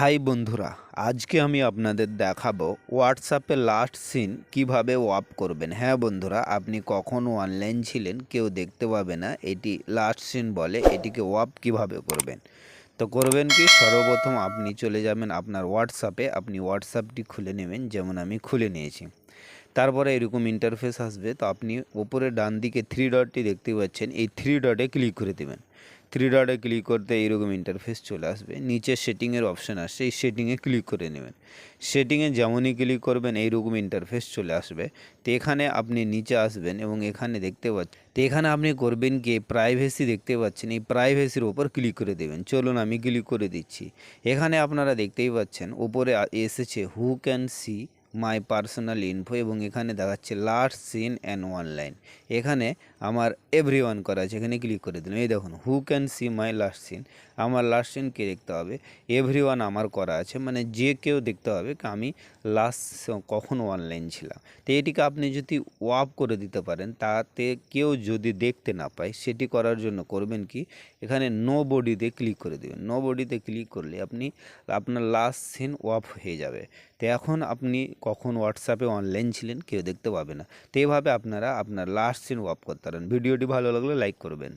High বন্ধুরা, আজকে আমি আপনাদের দেখাবো হোয়াটসঅ্যাপে লাস্ট সিন কীভাবে ওয়াপ করবেন। হ্যাঁ বন্ধুরা, আপনি কখনও অনলাইন ছিলেন, কেউ দেখতে পাবে না, এটি লাস্ট সিন বলে এটিকে ওয়াপ কীভাবে করবেন। তো করবেন কি, সর্বপ্রথম আপনি চলে যাবেন আপনার হোয়াটসঅ্যাপে আপনি হোয়াটসঅ্যাপটি খুলে নেবেন, যেমন আমি খুলে নিয়েছি। তারপরে এরকম ইন্টারফেস আসবে, তো আপনি উপরে ডান দিকে থ্রি ডটটি দেখতে পাচ্ছেন, এই থ্রি ডটে ক্লিক করে দেবেন। থ্রি ডটে ক্লিক করতে এইরকম ইন্টারফেস চলে আসবে। নিচে সেটিংয়ের অপশান আসছে, এই সেটিংয়ে ক্লিক করে নেবেন। সেটিংয়ে যেমনই ক্লিক করবেন, এইরকম ইন্টারফেস চলে আসবে। তো এখানে আপনি নিচে আসবেন এবং এখানে দেখতে পাচ্ছেন, তো এখানে আপনি করবেন কি প্রাইভেসি দেখতে পাচ্ছেন, এই প্রাইভেসির ওপর ক্লিক করে দেবেন। চলুন আমি ক্লিক করে দিচ্ছি। এখানে আপনারা দেখতেই পাচ্ছেন ওপরে এসেছে who can see my personal info এবং এখানে দেখাচ্ছে লাস্ট সিন অ্যান্ড অনলাইন এখানে আমার এভরি ওয়ান করা আছে, এখানে ক্লিক করে দিলাম। এই দেখুন who can see my last seen আমার লাস্ট সিন কে দেখতে হবে? এভরি ওয়ান আমার করা আছে মানে যে কেউ দেখতে হবে আমি লাস্ট কখন অনলাইন ছিলাম। তো এটিকে আপনি যদি ওয়াপ করে দিতে পারেন, তাতে কেউ যদি দেখতে না পায়, সেটি করার জন্য করবেন কি? এখানে নো বডিতে ক্লিক করে দেবেন। নো বডিতে ক্লিক করলে আপনি, আপনার লাস্ট সিন ওয়াপ হয়ে যাবে। তো এখন আপনি কখন হোয়াটসঅ্যাপে অনলাইন ছিলেন কেউ দেখতে পাবে না। তো এভাবে আপনারা আপনার লাস্ট সিন ওয়াপ করতে পারেন। ভিডিওটি ভালো লাগলে লাইক করবেন।